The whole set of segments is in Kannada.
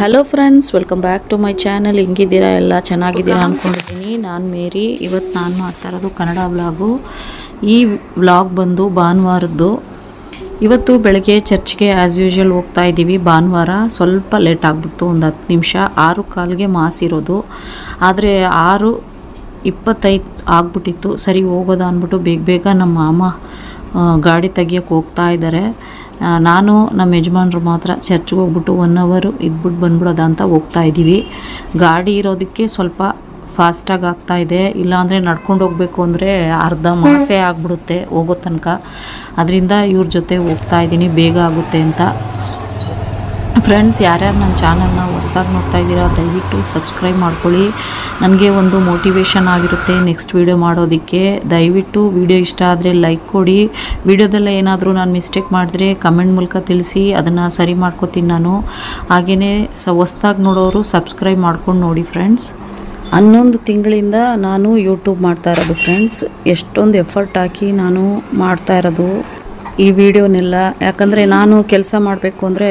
Hello friends welcome back to my channel ಹೆಂಗಿದ್ದೀರಾ? ಎಲ್ಲ ಚೆನ್ನಾಗಿದ್ದೀರಾ ಅಂದ್ಕೊಂಡಿದ್ದೀನಿ ನಾನು ಮೇರಿ. ಇವತ್ತು ನಾನು ಮಾಡ್ತಾ ಇರೋದು ಕನ್ನಡ ವ್ಲಾಗು. ಈ ವ್ಲಾಗ್ ಬಂದು ಭಾನುವಾರದ್ದು. ಇವತ್ತು ಬೆಳಗ್ಗೆ ಚರ್ಚ್ಗೆ ಆ್ಯಸ್ ಯೂಶ್ವಲ್ ಹೋಗ್ತಾ ಇದ್ದೀವಿ. ಭಾನುವಾರ ಸ್ವಲ್ಪ ಲೇಟ್ ಆಗಿಬಿಡ್ತು, ಒಂದು ಹತ್ತು ನಿಮಿಷ. ಆರು ಕಾಲಿಗೆ ಮಾಸ್ ಇರೋದು. ಆದರೆ ಆರು ಇಪ್ಪತ್ತೈದು ಆಗ್ಬಿಟ್ಟಿತ್ತು. ಸರಿ ಹೋಗೋದು ಅಂದ್ಬಿಟ್ಟು ಬೇಗ ಬೇಗ ನಮ್ಮ ಮಾಮ ಗಾಡಿ ತೆಗಿಯೋಕೆ ಹೋಗ್ತಾ ಇದ್ದಾರೆ ನಾನು ನಮ್ಮ ಯಜಮಾನ್ರು ಮಾತ್ರ ಚರ್ಚ್ಗೆ ಹೋಗ್ಬಿಟ್ಟು ಒನ್ ಅವರು ಇದ್ಬಿಟ್ಟು ಬಂದ್ಬಿಡೋದ ಅಂತ ಹೋಗ್ತಾ ಇದ್ದೀವಿ ಗಾಡಿ ಇರೋದಕ್ಕೆ ಸ್ವಲ್ಪ ಫಾಸ್ಟಾಗಿ ಆಗ್ತಾ ಇದೆ. ಇಲ್ಲಾಂದರೆ ನಡ್ಕೊಂಡು ಹೋಗಬೇಕು ಅಂದರೆ ಅರ್ಧ ಮಾಸೆ ಆಗಿಬಿಡುತ್ತೆ ಹೋಗೋ ತನಕ. ಅದರಿಂದ ಇವ್ರ ಜೊತೆ ಹೋಗ್ತಾ ಇದ್ದೀನಿ ಬೇಗ ಆಗುತ್ತೆ ಅಂತ. ಫ್ರೆಂಡ್ಸ್ ಯಾರ್ಯಾರು ನನ್ನ ಚಾನಲ್ನ ಹೊಸ್ದಾಗಿ ನೋಡ್ತಾ ಇದ್ದೀರಾ, ದಯವಿಟ್ಟು ಸಬ್ಸ್ಕ್ರೈಬ್ ಮಾಡ್ಕೊಳ್ಳಿ. ನನಗೆ ಒಂದು ಮೋಟಿವೇಶನ್ ಆಗಿರುತ್ತೆ ನೆಕ್ಸ್ಟ್ ವೀಡಿಯೋ ಮಾಡೋದಕ್ಕೆ. ದಯವಿಟ್ಟು ವಿಡಿಯೋ ಇಷ್ಟ ಆದರೆ ಲೈಕ್ ಕೊಡಿ. ವಿಡಿಯೋದಲ್ಲ ಏನಾದರೂ ನಾನು ಮಿಸ್ಟೇಕ್ ಮಾಡಿದ್ರೆ ಕಮೆಂಟ್ ಮೂಲಕ ತಿಳಿಸಿ, ಅದನ್ನು ಸರಿ ಮಾಡ್ಕೋತೀನಿ ನಾನು. ಹಾಗೆಯೇ ಸ ಹೊಸ್ದಾಗಿ ನೋಡೋರು ಸಬ್ಸ್ಕ್ರೈಬ್ ಮಾಡ್ಕೊಂಡು ನೋಡಿ ಫ್ರೆಂಡ್ಸ್ ಹನ್ನೊಂದು ತಿಂಗಳಿಂದ ನಾನು ಯೂಟ್ಯೂಬ್ ಮಾಡ್ತಾ ಇರೋದು ಫ್ರೆಂಡ್ಸ್ ಎಷ್ಟೊಂದು ಎಫರ್ಟ್ ಹಾಕಿ ನಾನು ಮಾಡ್ತಾ ಇರೋದು ಈ ವಿಡಿಯೋನೆಲ್ಲ ಯಾಕಂದರೆ ನಾನು ಕೆಲಸ ಮಾಡಬೇಕು ಅಂದರೆ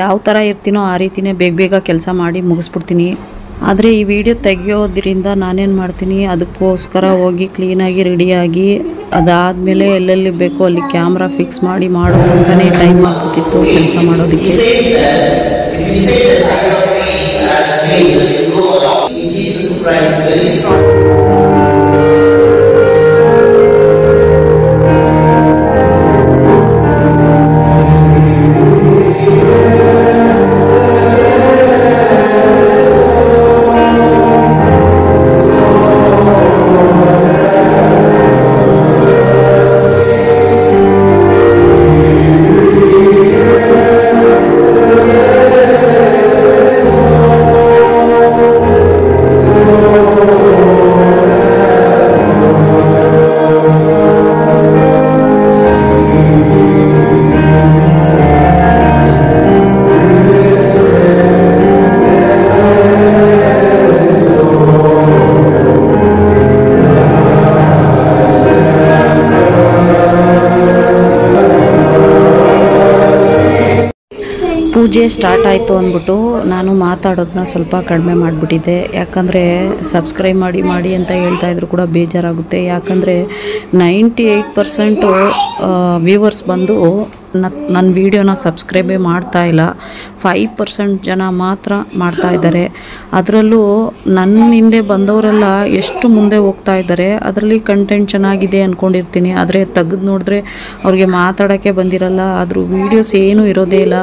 ಯಾವ ಥರ ಇರ್ತೀನೋ ಆ ರೀತಿನೇ ಬೇಗ ಬೇಗ ಕೆಲಸ ಮಾಡಿ ಮುಗಿಸ್ಬಿಡ್ತೀನಿ. ಆದರೆ ಈ ವಿಡಿಯೋ ತೆಗೆಯೋದ್ರಿಂದ ನಾನೇನು ಮಾಡ್ತೀನಿ, ಅದಕ್ಕೋಸ್ಕರ ಹೋಗಿ ಕ್ಲೀನಾಗಿ ರೆಡಿಯಾಗಿ ಅದಾದಮೇಲೆ ಎಲ್ಲೆಲ್ಲಿ ಬೇಕೋ ಅಲ್ಲಿ ಕ್ಯಾಮ್ರಾ ಫಿಕ್ಸ್ ಮಾಡಿ ಮಾಡೋದಂತಲೇ ಟೈಮ್ ಆಗ್ಬಿಟ್ಟಿತ್ತು ಕೆಲಸ ಮಾಡೋದಕ್ಕೆ. ಪೂಜೆ ಸ್ಟಾರ್ಟ್ ಆಯಿತು ಅಂದ್ಬಿಟ್ಟು ನಾನು ಮಾತಾಡೋದನ್ನ ಸ್ವಲ್ಪ ಕಡಿಮೆ ಮಾಡಿಬಿಟ್ಟಿದ್ದೆ. ಯಾಕಂದರೆ ಸಬ್ಸ್ಕ್ರೈಬ್ ಮಾಡಿ ಮಾಡಿ ಅಂತ ಹೇಳ್ತಾ ಇದ್ರು ಕೂಡ ಬೇಜಾರಾಗುತ್ತೆ. ಯಾಕಂದರೆ ನೈಂಟಿ ಏಯ್ಟ್ ಪರ್ಸೆಂಟು ವ್ಯೂವರ್ಸ್ ಬಂದು ನನ್ನ ವೀಡಿಯೋನ ಸಬ್ಸ್ಕ್ರೈಬೇ ಮಾಡ್ತಾ ಇಲ್ಲ. ಫೈವ್ ಪರ್ಸೆಂಟ್ ಜನ ಮಾತ್ರ ಮಾಡ್ತಾ ಇದ್ದಾರೆ. ಅದರಲ್ಲೂ ನನ್ನ ಹಿಂದೆ ಬಂದವರೆಲ್ಲ ಎಷ್ಟು ಮುಂದೆ ಹೋಗ್ತಾ ಇದ್ದಾರೆ, ಅದರಲ್ಲಿ ಕಂಟೆಂಟ್ ಚೆನ್ನಾಗಿದೆ ಅಂದ್ಕೊಂಡಿರ್ತೀನಿ ಆದರೆ ತೆಗೆದು ನೋಡಿದ್ರೆ ಅವ್ರಿಗೆ ಮಾತಾಡೋಕ್ಕೆ ಬಂದಿರಲ್ಲ. ಆದರೂ ವೀಡಿಯೋಸ್ ಏನೂ ಇರೋದೇ ಇಲ್ಲ.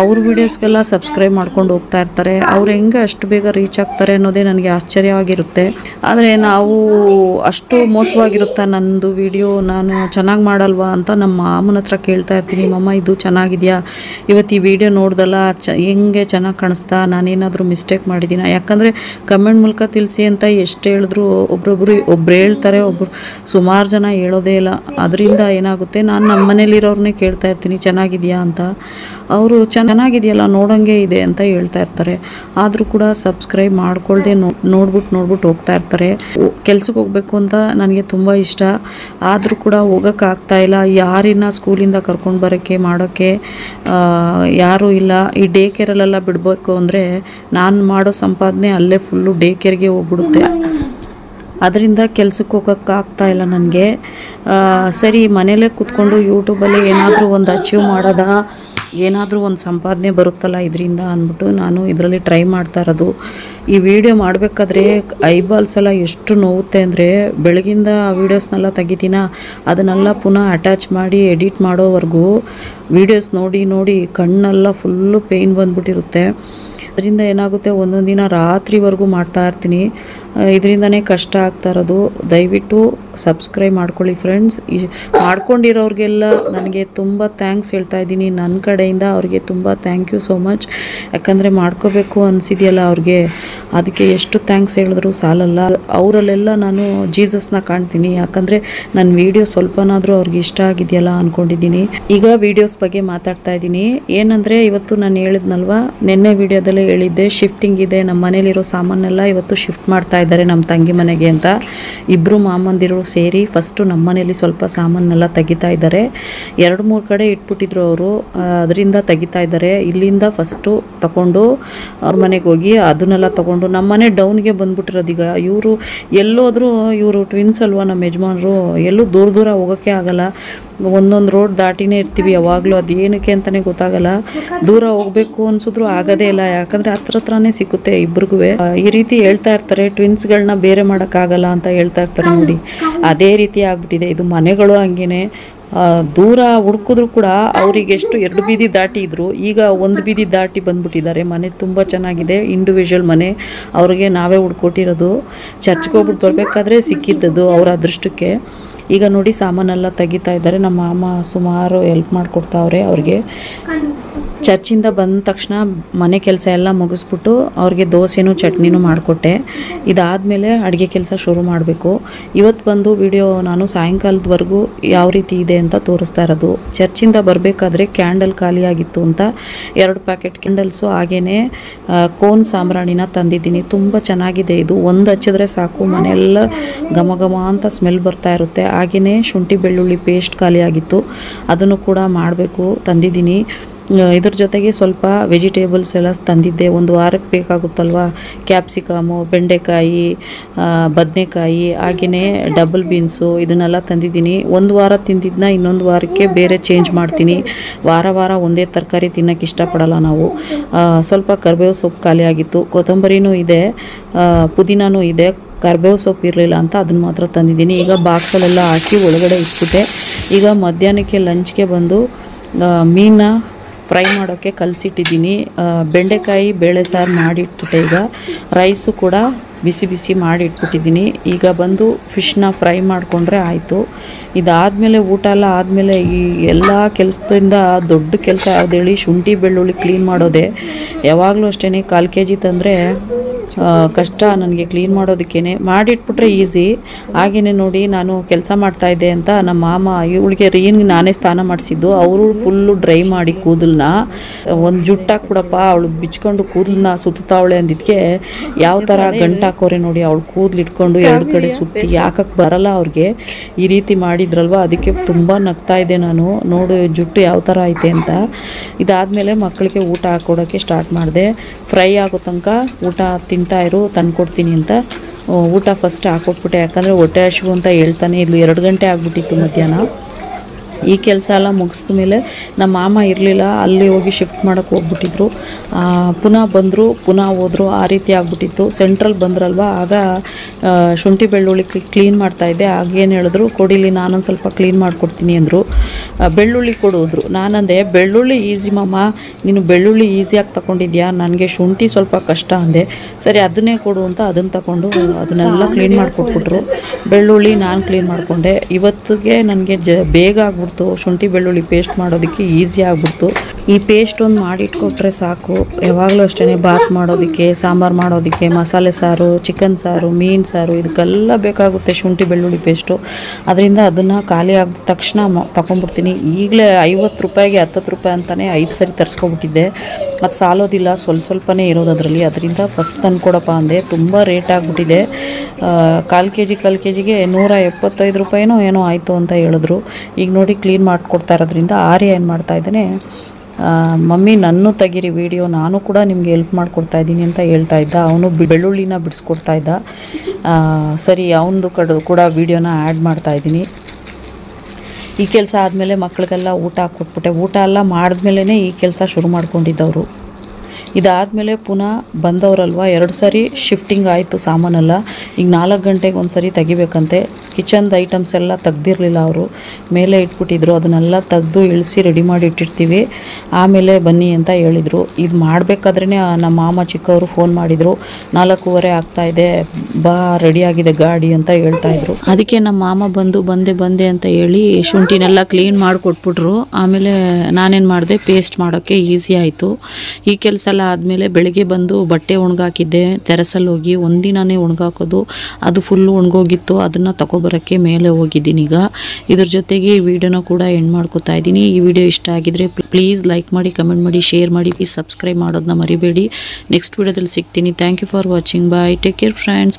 ಅವ್ರ ವೀಡಿಯೋಸ್ಗೆಲ್ಲ ಸಬ್ಸ್ಕ್ರೈಬ್ ಮಾಡ್ಕೊಂಡು ಹೋಗ್ತಾ ಇರ್ತಾರೆ. ಅವ್ರು ಹೆಂಗೆ ಅಷ್ಟು ಬೇಗ ರೀಚ್ ಆಗ್ತಾರೆ ಅನ್ನೋದೇ ನನಗೆ ಆಶ್ಚರ್ಯವಾಗಿರುತ್ತೆ ಆದರೆ ನಾವು ಅಷ್ಟು ಮೋಸವಾಗಿರುತ್ತೆ ನನ್ನದು ವಿಡಿಯೋ ನಾನು ಚೆನ್ನಾಗಿ ಮಾಡಲ್ವಾ ಅಂತ ನಮ್ಮ ಮಾಮನ ಹತ್ರ ಕೇಳ್ತಾ ಇರ್ತೀನಿ. ಮಮ್ಮ, ಇದು ಚೆನ್ನಾಗಿದೆಯಾ? ಇವತ್ತು ಈ ವಿಡಿಯೋ ನೋಡ್ದಲ್ಲ, ಚ, ಹೆಂಗೆ ಚೆನ್ನಾಗಿ ಕಾಣಿಸ್ತಾ? ನಾನೇನಾದರೂ ಮಿಸ್ಟೇಕ್ ಮಾಡಿದ್ದೀನ? ಯಾಕಂದರೆ ಕಮೆಂಟ್ ಮೂಲಕ ತಿಳಿಸಿ ಅಂತ ಎಷ್ಟು ಹೇಳಿದ್ರು, ಒಬ್ರೊಬ್ರು ಒಬ್ರು ಹೇಳ್ತಾರೆ, ಒಬ್ರು ಸುಮಾರು ಜನ ಹೇಳೋದೇ ಇಲ್ಲ. ಅದರಿಂದ ಏನಾಗುತ್ತೆ, ನಾನು ನಮ್ಮ ಮನೇಲಿರೋರನ್ನೇ ಕೇಳ್ತಾ ಇರ್ತೀನಿ, ಚೆನ್ನಾಗಿದೆಯಾ? ಅಂತ. ಅವರು, ಚೆನ್ನಾಗಿದೆಯಲ್ಲ, ನೋಡೋಂಗೆ ಇದೆ ಅಂತ ಹೇಳ್ತಾ ಇರ್ತಾರೆ. ಆದರೂ ಕೂಡ ಸಬ್ಸ್ಕ್ರೈಬ್ ಮಾಡ್ಕೊಳ್ದೆ ನೋಡ್ಬಿಟ್ಟು ನೋಡ್ಬಿಟ್ಟು ಹೋಗ್ತಾ ಇರ್ತಾರೆ. ಕೆಲ್ಸಕ್ಕೆ ಹೋಗ್ಬೇಕು ಅಂತ ನನಗೆ ತುಂಬ ಇಷ್ಟ. ಆದರೂ ಕೂಡ ಹೋಗೋಕ್ಕಾಗ್ತಾ ಇಲ್ಲ. ಯಾರಿನ ಸ್ಕೂಲಿಂದ ಕರ್ಕೊಂಡು ಬರೋಕ್ಕೆ ಮಾಡೋಕ್ಕೆ ಯಾರೂ ಇಲ್ಲ. ಈ ಡೇ ಕೇರಲ್ಲೆಲ್ಲ ಬಿಡಬೇಕು ಅಂದರೆ ನಾನು ಮಾಡೋ ಸಂಪಾದನೆ ಅಲ್ಲೇ ಫುಲ್ಲು ಡೇ ಕೇರ್ಗೆ ಹೋಗ್ಬಿಡುತ್ತೆ. ಅದರಿಂದ ಕೆಲ್ಸಕ್ಕೆ ಹೋಗೋಕ್ಕೆ ಆಗ್ತಾ ಇಲ್ಲ ನನಗೆ. ಸರಿ, ಮನೇಲೇ ಕೂತ್ಕೊಂಡು ಯೂಟ್ಯೂಬಲ್ಲಿ ಏನಾದರೂ ಒಂದು ಅಚೀವ್ ಮಾಡೋದ? ಏನಾದರೂ ಒಂದು ಸಂಪಾದನೆ ಬರುತ್ತಲ್ಲ ಇದರಿಂದ ಅಂದ್ಬಿಟ್ಟು ನಾನು ಇದರಲ್ಲಿ ಟ್ರೈ ಮಾಡ್ತಾ ಇರೋದು. ಈ ವಿಡಿಯೋ ಮಾಡಬೇಕಾದ್ರೆ ಐಬಾಲ್ಸ್ ಎಲ್ಲ ಎಷ್ಟು ನೋವುತ್ತೆ ಅಂದರೆ ಬೆಳಗಿಂದ ಆ ವೀಡಿಯೋಸ್ನೆಲ್ಲ ತೆಗಿತೀನ? ಅದನ್ನೆಲ್ಲ ಪುನಃ ಅಟ್ಯಾಚ್ ಮಾಡಿ ಎಡಿಟ್ ಮಾಡೋವರೆಗೂ ವೀಡಿಯೋಸ್ ನೋಡಿ ನೋಡಿ ಕಣ್ಣೆಲ್ಲ ಫುಲ್ಲು ಪೇಯ್ನ್ ಬಂದ್ಬಿಟ್ಟಿರುತ್ತೆ. ಅದರಿಂದ ಏನಾಗುತ್ತೆ? ಒಂದೊಂದು ದಿನ ರಾತ್ರಿವರೆಗೂ ಮಾಡ್ತಾ ಇರ್ತೀನಿ. ಇದರಿಂದನೇ ಕಷ್ಟ ಆಗ್ತಾ ಇರೋದು. ದಯವಿಟ್ಟು ಸಬ್ಸ್ಕ್ರೈಬ್ ಮಾಡ್ಕೊಳ್ಳಿ ಫ್ರೆಂಡ್ಸ್ ಈ ಮಾಡ್ಕೊಂಡಿರೋರಿಗೆಲ್ಲ ನನಗೆ ತುಂಬ ಥ್ಯಾಂಕ್ಸ್ ಹೇಳ್ತಾ ಇದ್ದೀನಿ. ನನ್ನ ಕಡೆಯಿಂದ ಅವ್ರಿಗೆ ತುಂಬ ಥ್ಯಾಂಕ್ ಯು ಸೋ ಮಚ್ ಯಾಕಂದರೆ ಮಾಡ್ಕೋಬೇಕು ಅನಿಸಿದೆಯಲ್ಲ ಅವ್ರಿಗೆ. ಅದಕ್ಕೆ ಎಷ್ಟು ಥ್ಯಾಂಕ್ಸ್ ಹೇಳಿದ್ರು ಸಾಲಲ್ಲ. ಅವರಲ್ಲೆಲ್ಲ ನಾನು ಜೀಸಸ್ನ ಕಾಣ್ತೀನಿ. ಯಾಕಂದರೆ ನನ್ನ ವೀಡಿಯೋ ಸ್ವಲ್ಪನಾದರೂ ಅವ್ರಿಗೆ ಇಷ್ಟ ಆಗಿದೆಯಲ್ಲ ಅಂದ್ಕೊಂಡಿದ್ದೀನಿ ಈಗ ವೀಡಿಯೋಸ್ ಬಗ್ಗೆ ಮಾತಾಡ್ತಾ ಇದ್ದೀನಿ. ಏನಂದರೆ, ಇವತ್ತು ನಾನು ಹೇಳಿದ್ನಲ್ವ, ನಿನ್ನೆ ವೀಡಿಯೋದಲ್ಲೇ ಹೇಳಿದ್ದೆ ಶಿಫ್ಟಿಂಗ್ ಇದೆ, ನಮ್ಮ ಮನೇಲಿರೋ ಸಾಮಾನೆಲ್ಲ ಇವತ್ತು ಶಿಫ್ಟ್ ಮಾಡ್ತಾ ಇದ್ದಾರೆ ನಮ್ಮ ತಂಗಿ ಮನೆಗೆ ಅಂತ. ಇಬ್ಬರು ಮಾಮಂದಿರು ಸೇರಿ ಫಸ್ಟು ನಮ್ಮ ಮನೇಲಿ ಸ್ವಲ್ಪ ಸಾಮಾನೆಲ್ಲ ತೆಗಿತಾ ಇದ್ದಾರೆ. ಎರಡು ಮೂರು ಕಡೆ ಇಟ್ಬಿಟ್ಟಿದ್ರು ಅವರು. ಅದರಿಂದ ತೆಗಿತಾ ಇದ್ದಾರೆ. ಇಲ್ಲಿಂದ ಫಸ್ಟು ತಗೊಂಡು ಅವ್ರ ಮನೆಗೆ ಹೋಗಿ ಅದನ್ನೆಲ್ಲ ತಗೊಂಡು ನಮ್ಮ ಮನೆ ಡೌನ್ಗೆ ಬಂದ್ಬಿಟ್ಟಿರೋದೀಗ ಇವರು ಎಲ್ಲೋದ್ರೂ ಇವರು ಟ್ವಿನ್ಸ್ ಅಲ್ವಾ ನಮ್ಮ ಯಜಮಾನರು? ಎಲ್ಲೂ ದೂರ ದೂರ ಹೋಗೋಕ್ಕೆ ಆಗಲ್ಲ. ಒಂದೊಂದು ರೋಡ್ ದಾಟಿನೇ ಇರ್ತೀವಿ ಯಾವಾಗಲೂ ಅದು ಏನಕ್ಕೆ ಅಂತಲೇ ಗೊತ್ತಾಗಲ್ಲ. ದೂರ ಹೋಗ್ಬೇಕು ಅನ್ಸಿದ್ರು ಆಗೋದೇ ಇಲ್ಲ. ಯಾಕಂದರೆ ಹತ್ರ ಹತ್ರನೇ ಸಿಕ್ಕುತ್ತೆ ಇಬ್ರಿಗೂ ಈ ರೀತಿ ಹೇಳ್ತಾ ಇರ್ತಾರೆ ಟ್ವಿನ್ಸ್ಗಳನ್ನ ಬೇರೆ ಮಾಡೋಕ್ಕಾಗಲ್ಲ ಅಂತ ಹೇಳ್ತಾ ಇರ್ತಾರೆ ನೋಡಿ. ಅದೇ ರೀತಿ ಆಗ್ಬಿಟ್ಟಿದೆ. ಇದು ಮನೆಗಳು ಹಂಗೇನೆ. ದೂರ ಹುಡುಕಿದ್ರು ಕೂಡ ಅವ್ರಿಗೆ ಎಷ್ಟು ಎರಡು ಬೀದಿ ದಾಟಿ ಇದ್ರು. ಈಗ ಒಂದು ಬೀದಿ ದಾಟಿ ಬಂದ್ಬಿಟ್ಟಿದ್ದಾರೆ. ಮನೆ ತುಂಬ ಚೆನ್ನಾಗಿದೆ. ಇಂಡಿವಿಜುವಲ್ ಮನೆ. ಅವ್ರಿಗೆ ನಾವೇ ಹುಡ್ಕೊಟ್ಟಿರೋದು. ಚರ್ಚ್ಗೆ ಹೋಗ್ಬಿಟ್ಟು ಬರಬೇಕಾದ್ರೆ ಸಿಕ್ಕಿದ್ದದು ಅವ್ರ ಅದೃಷ್ಟಕ್ಕೆ. ಈಗ ನೋಡಿ ಸಾಮಾನೆಲ್ಲ ತೆಗಿತಾ ಇದ್ದಾರೆ. ನಮ್ಮ ಮಾಮ ಸುಮಾರು ಹೆಲ್ಪ್ ಮಾಡಿಕೊಡ್ತಾವ್ರೆ ಅವ್ರಿಗೆ. ಚರ್ಚಿಂದ ಬಂದ ತಕ್ಷಣ ಮನೆ ಕೆಲಸ ಎಲ್ಲ ಮುಗಿಸ್ಬಿಟ್ಟು ಅವ್ರಿಗೆ ದೋಸೆನೂ ಚಟ್ನಿನೂ ಮಾಡಿಕೊಟ್ಟೆ. ಇದಾದಮೇಲೆ ಅಡುಗೆ ಕೆಲಸ ಶುರು ಮಾಡಬೇಕು. ಇವತ್ತು ಬಂದು ವಿಡಿಯೋ ನಾನು ಸಾಯಂಕಾಲದವರೆಗೂ ಯಾವ ರೀತಿ ಇದೆ ಅಂತ ತೋರಿಸ್ತಾ ಇರೋದು. ಚರ್ಚಿಂದ ಬರಬೇಕಾದ್ರೆ ಕ್ಯಾಂಡಲ್ ಖಾಲಿಯಾಗಿತ್ತು ಅಂತ ಎರಡು ಪ್ಯಾಕೆಟ್ ಕ್ಯಾಂಡಲ್ಸು ಹಾಗೇ ಕೋನ್ ಸಾಂಬ್ರಾಣಿನ ತಂದಿದ್ದೀನಿ. ತುಂಬ ಚೆನ್ನಾಗಿದೆ ಇದು. ಒಂದು ಹಚ್ಚಿದ್ರೆ ಸಾಕು. ಮನೆಯೆಲ್ಲ ಘಮ ಘಮ ಅಂತ ಸ್ಮೆಲ್ ಬರ್ತಾ ಇರುತ್ತೆ. ಹಾಗೆಯೇ ಶುಂಠಿ ಬೆಳ್ಳುಳ್ಳಿ ಪೇಸ್ಟ್ ಖಾಲಿಯಾಗಿತ್ತು ಅದನ್ನು ಕೂಡ ಮಾಡಬೇಕು, ತಂದಿದ್ದೀನಿ. ಇದ್ರ ಜೊತೆಗೆ ಸ್ವಲ್ಪ ವೆಜಿಟೇಬಲ್ಸ್ ಎಲ್ಲ ತಂದಿದ್ದೆ. ಒಂದು ವಾರಕ್ಕೆ ಬೇಕಾಗುತ್ತಲ್ವ? ಕ್ಯಾಪ್ಸಿಕಮು ಬೆಂಡೆಕಾಯಿ ಬದನೆಕಾಯಿ ಹಾಗೆಯೇ ಡಬಲ್ ಬೀನ್ಸು ಇದನ್ನೆಲ್ಲ ತಂದಿದ್ದೀನಿ. ಒಂದು ವಾರ ತಿಂದಿದ್ದನ್ನ ಇನ್ನೊಂದು ವಾರಕ್ಕೆ ಬೇರೆ ಚೇಂಜ್ ಮಾಡ್ತೀನಿ. ವಾರ ವಾರ ಒಂದೇ ತರಕಾರಿ ತಿನ್ನೋಕ್ಕೆ ಇಷ್ಟಪಡಲ್ಲ ನಾವು. ಸ್ವಲ್ಪ ಕರ್ಬೇವು ಸೊಪ್ಪು ಖಾಲಿಯಾಗಿತ್ತು ಕೊತ್ತಂಬರಿನೂ ಇದೆ. ಪುದೀನೂ ಇದೆ. ಕರ್ಬೇವು ಸೊಪ್ಪು ಇರಲಿಲ್ಲ ಅಂತ ಅದನ್ನ ಮಾತ್ರ ತಂದಿದ್ದೀನಿ. ಈಗ ಬಾಕ್ಸಲ್ಲೆಲ್ಲ ಹಾಕಿ ಒಳಗಡೆ ಇಟ್ಬಿಟ್ಟೆ. ಈಗ ಮಧ್ಯಾಹ್ನಕ್ಕೆ ಲಂಚ್ಗೆ ಬಂದು ಮೀನ ಫ್ರೈ ಮಾಡೋಕ್ಕೆ ಕಲಸಿಟ್ಟಿದ್ದೀನಿ. ಬೆಂಡೆಕಾಯಿ, ಬೇಳೆ ಸಾರು ಮಾಡಿಟ್ಬಿಟ್ಟೆ ಈಗ. ರೈಸು ಕೂಡ ಬಿಸಿ ಬಿಸಿ ಮಾಡಿ ಇಟ್ಬಿಟ್ಟಿದ್ದೀನಿ ಈಗ ಬಂದು ಫಿಶ್ನ ಫ್ರೈ ಮಾಡಿಕೊಂಡ್ರೆ ಆಯಿತು. ಇದಾದಮೇಲೆ ಊಟ ಎಲ್ಲ ಆದಮೇಲೆ ಈ ಎಲ್ಲ ಕೆಲಸದಿಂದ ದೊಡ್ಡ ಕೆಲಸ ಯಾವುದೇಳಿ ಶುಂಠಿ ಬೆಳ್ಳುಳ್ಳಿ ಕ್ಲೀನ್ ಮಾಡೋದೆ. ಯಾವಾಗಲೂ ಅಷ್ಟೇ ಕಾಲು ಕೆ ಜಿ ತಂದರೆ ಕಷ್ಟ ನನಗೆ ಕ್ಲೀನ್ ಮಾಡೋದಕ್ಕೇನೆ. ಮಾಡಿಟ್ಬಿಟ್ರೆ ಈಸಿ ಹಾಗೇನೆ ನೋಡಿ ನಾನು ಕೆಲಸ ಮಾಡ್ತಾ ಇದ್ದೆ ಅಂತ ನಮ್ಮ ಮಾಮ ಇವಳಿಗೆ ರೀನ್ ನಾನೇ ಸ್ನಾನ ಮಾಡಿಸಿದ್ದು. ಅವರು ಫುಲ್ಲು ಡ್ರೈ ಮಾಡಿ ಕೂದಲನ್ನ ಒಂದು ಜುಟ್ಟು ಹಾಕ್ಬಿಡಪ್ಪ ಅವಳು ಬಿಚ್ಕೊಂಡು ಕೂದಲನ್ನ ಸುತ್ತಾವಳೆ ಅಂದಿದ್ದಕ್ಕೆ ಯಾವ ಥರ ಗಂಟು ಹಾಕೋರೆ ನೋಡಿ ಅವಳು ಕೂದಲು ಇಟ್ಕೊಂಡು ಎರಡು ಕಡೆ ಸುತ್ತಿ ಯಾಕಕ್ಕೆ ಬರಲ್ಲ ಅವ್ರಿಗೆ. ಈ ರೀತಿ ಮಾಡಿದ್ರಲ್ವ ಅದಕ್ಕೆ ತುಂಬ ನಗ್ತಾ ಇದ್ದೆ ನಾನು. ನೋಡು ಜುಟ್ಟು ಯಾವ ಥರ ಐತೆ ಅಂತ. ಇದಾದಮೇಲೆ ಮಕ್ಕಳಿಗೆ ಊಟ ಹಾಕ್ಕೊಡೋಕ್ಕೆ ಸ್ಟಾರ್ಟ್ ಮಾಡಿದೆ. ಫ್ರೈ ಆಗೋ ತನಕ ಊಟ ತಿಂತಾ ಇರು ತಂದ್ಕೊಡ್ತೀನಿ ಅಂತ ಊಟ ಫಸ್ಟ್ ಹಾಕೊಟ್ಬಿಟ್ಟೆ ಯಾಕಂದರೆ ಹೊಟ್ಟೆ ಹಸಿವು ಅಂತ ಹೇಳ್ತಾನೆ ಇದ್ಲು. ಎರಡು ಗಂಟೆ ಆಗ್ಬಿಟ್ಟಿತ್ತು ಮಧ್ಯಾಹ್ನ. ಈ ಕೆಲಸ ಎಲ್ಲ ಮುಗಿಸಿದ ಮೇಲೆ ನಮ್ಮ ಮಾಮ ಇರಲಿಲ್ಲ, ಅಲ್ಲಿ ಹೋಗಿ ಶಿಫ್ಟ್ ಮಾಡೋಕ್ಕೆ ಹೋಗ್ಬಿಟ್ಟಿದ್ರು. ಪುನಃ ಬಂದರು, ಪುನಃ ಹೋದರು, ಆ ರೀತಿ ಆಗ್ಬಿಟ್ಟಿತ್ತು. ಸೆಂಟ್ರಲ್ ಬಂದ್ರಲ್ವ? ಆಗ ಶುಂಠಿ ಬೆಳ್ಳುಳ್ಳಿ ಕ್ಲೀನ್ ಮಾಡ್ತಾ ಇದ್ದೆ. ಆಗೇನು ಹೇಳಿದ್ರು ಕೊಡಿಲಿ ನಾನೊಂದು ಸ್ವಲ್ಪ ಕ್ಲೀನ್ ಮಾಡಿಕೊಡ್ತೀನಿ ಅಂದರು. ಬೆಳ್ಳುಳ್ಳಿ ಕೊಡೋದ್ರು ನಾನಂದೆ, ಬೆಳ್ಳುಳ್ಳಿ ಈಸಿ ಮಾಮ. ನೀನು ಬೆಳ್ಳುಳ್ಳಿ ಈಸಿಯಾಗಿ ತಗೊಂಡಿದ್ಯಾ ನನಗೆ ಶುಂಠಿ ಸ್ವಲ್ಪ ಕಷ್ಟ ಅಂದೆ. ಸರಿ, ಅದನ್ನೇ ಕೊಡು ಅಂತ ಅದನ್ನು ತಗೊಂಡು ಅದನ್ನೆಲ್ಲ ಕ್ಲೀನ್ ಮಾಡಿಕೊಟ್ಬಿಟ್ರು. ಬೆಳ್ಳುಳ್ಳಿ ನಾನು ಕ್ಲೀನ್ ಮಾಡಿಕೊಂಡೆ. ಇವತ್ತಿಗೆ ನನಗೆ ಜ, ಬೇಗ ಆಗ್ಬಿಡ್ತು ಶುಂಠಿ ಬೆಳ್ಳುಳ್ಳಿ ಪೇಸ್ಟ್ ಮಾಡೋದಕ್ಕೆ ಈಸಿ ಆಗ್ಬಿಡ್ತು. ಈ ಪೇಸ್ಟ್ ಒಂದು ಮಾಡಿಟ್ಕೊಟ್ರೆ ಸಾಕು. ಯಾವಾಗಲೂ ಅಷ್ಟೇ ಬಾತ್ ಮಾಡೋದಕ್ಕೆ, ಸಾಂಬಾರು ಮಾಡೋದಕ್ಕೆ, ಮಸಾಲೆ ಸಾರು ಚಿಕನ್ ಸಾರು, ಮೀನು ಸಾರು, ಇದಕ್ಕೆಲ್ಲ ಬೇಕಾಗುತ್ತೆ ಶುಂಠಿ ಬೆಳ್ಳುಳ್ಳಿ ಪೇಸ್ಟು ಅದರಿಂದ ಅದನ್ನು ಖಾಲಿ ಆಗಿದ ತಕ್ಷಣ ತಗೊಂಡ್ಬಿಡ್ತೀನಿ. ಈಗಲೇ ಐವತ್ತು ರೂಪಾಯಿಗೆ ಹತ್ತತ್ತು ರೂಪಾಯಿ ಅಂತಲೇ ಐದು ಸರಿ ತರಿಸ್ಕೊಬಿಟ್ಟಿದ್ದೆ. ಮತ್ತು ಸಾಲೋದಿಲ್ಲ, ಸ್ವಲ್ಪ ಸ್ವಲ್ಪನೇ ಇರೋದು ಅದರಲ್ಲಿ. ಅದರಿಂದ ಫಸ್ಟ್ ತಂದುಕೊಡಪ್ಪ ಅಂದೆ. ತುಂಬ ರೇಟ್ ಆಗಿಬಿಟ್ಟಿದೆ. ಕಾಲು ಕೆ ಜಿ ಕಾಲು ಕೆ ಜಿಗೆ ನೂರ ಎಪ್ಪತ್ತೈದು ರೂಪಾಯಿನೋ ಏನೋ ಆಯಿತು ಅಂತ ಹೇಳಿದ್ರು. ಈಗ ನೋಡಿ ಕ್ಲೀನ್ ಮಾಡಿಕೊಡ್ತಾ ಇರೋದ್ರಿಂದ ಆರ್ಯ ಏನು ಮಾಡ್ತಾ ಇದ್ದಾನೆ? ಮಮ್ಮಿ, ನನ್ನೂ ತೆಗಿರಿ ವಿಡಿಯೋ, ನಾನು ಕೂಡ ನಿಮಗೆ ಹೆಲ್ಪ್ ಮಾಡಿಕೊಡ್ತಾ ಇದ್ದೀನಿ ಅಂತ ಹೇಳ್ತಾ ಇದ್ದ. ಅವನು ಬೆಳ್ಳುಳ್ಳಿನ ಬಿಡಿಸ್ಕೊಡ್ತಾ ಇದ್ದ. ಸರಿ, ಅವನದು ಕಡೆ ಕೂಡ ವೀಡಿಯೋನ ಆ್ಯಡ್ ಮಾಡ್ತಾ ಇದ್ದೀನಿ. ಈ ಕೆಲಸ ಆದಮೇಲೆ ಮಕ್ಕಳಿಗೆಲ್ಲ ಊಟ ಹಾಕ್ಕೊಟ್ಬಿಟ್ಟೆ ಊಟ ಎಲ್ಲ ಮಾಡಿದ್ಮೇಲೇ ಈ ಕೆಲಸ ಶುರು ಮಾಡ್ಕೊಂಡಿದ್ದವರು. ಇದಾದಮೇಲೆ ಪುನಃ ಬಂದವರಲ್ವ? ಎರಡು ಸರಿ ಶಿಫ್ಟಿಂಗ್ ಆಯಿತು ಸಾಮಾನೆಲ್ಲ. ಈಗ ನಾಲ್ಕು ಗಂಟೆಗೆ ಒಂದು ಸರಿ ತೆಗಿಬೇಕಂತೆ. ಕಿಚನ್ದು ಐಟಮ್ಸ್ ಎಲ್ಲ ತೆಗ್ದಿರಲಿಲ್ಲ ಅವರು. ಮೇಲೆ ಇಟ್ಬಿಟ್ಟಿದ್ರು. ಅದನ್ನೆಲ್ಲ ತೆಗೆದು ಇಳಿಸಿ ರೆಡಿ ಮಾಡಿ ಇಟ್ಟಿರ್ತೀವಿ. ಆಮೇಲೆ ಬನ್ನಿ ಅಂತ ಹೇಳಿದರು. ಇದು ಮಾಡಬೇಕಾದ್ರೇ ನಮ್ಮ ಮಾಮ ಚಿಕ್ಕವರು ಫೋನ್ ಮಾಡಿದರು. ನಾಲ್ಕೂವರೆ ಆಗ್ತಾ ಇದೆ. ಬಾ ರೆಡಿಯಾಗಿದೆ ಗಾಡಿ ಅಂತ ಹೇಳ್ತಾ ಇದ್ರು. ಅದಕ್ಕೆ ನಮ್ಮ ಮಾಮ ಬಂದು, ಬಂದೆ ಬಂದೆ ಅಂತ ಹೇಳಿ ಶುಂಠಿನೆಲ್ಲ ಕ್ಲೀನ್ ಮಾಡಿಕೊಟ್ಬಿಟ್ರು. ಆಮೇಲೆ ನಾನೇನು ಮಾಡಿದೆ ಪೇಸ್ಟ್ ಮಾಡೋಕ್ಕೆ ಈಸಿ ಆಯಿತು. ಈ ಕೆಲಸ ಎಲ್ಲ ಆದಮೇಲೆ ಬೆಳಿಗ್ಗೆ ಬಂದು ಬಟ್ಟೆ ಒಣಗಾಕಿದ್ದೆ. ತೆರಸಲ್ಲಿ ಹೋಗಿ ಒಂದಿನಾನೇ ಒಣಗಾಕೋದು. ಅದು ಫುಲ್ಲು ಒಣಗೋಗಿತ್ತು. ಅದನ್ನು ತಗೊಬಂದು ಬರೋಕ್ಕೆ ಮೇಲೆ ಹೋಗಿದ್ದೀನಿ ಈಗ. ಇದ್ರ ಜೊತೆಗೆ ಈ ವಿಡಿಯೋನ ಕೂಡ ಎಂಡ್ ಮಾಡ್ಕೊತಾ ಇದ್ದೀನಿ. ಈ ವಿಡಿಯೋ ಇಷ್ಟ ಆಗಿದ್ರೆ ಪ್ಲೀಸ್ ಲೈಕ್ ಮಾಡಿ ಕಮೆಂಟ್ ಮಾಡಿ ಶೇರ್ ಮಾಡಿ ಪ್ಲೀಸ್ ಸಬ್ಸ್ಕ್ರೈಬ್ ಮಾಡೋದನ್ನ ಮರಿಬೇಡಿ. ನೆಕ್ಸ್ಟ್ ವಿಡಿಯೋದಲ್ಲಿ ಸಿಗ್ತೀನಿ. Thank you for watching bye take care friends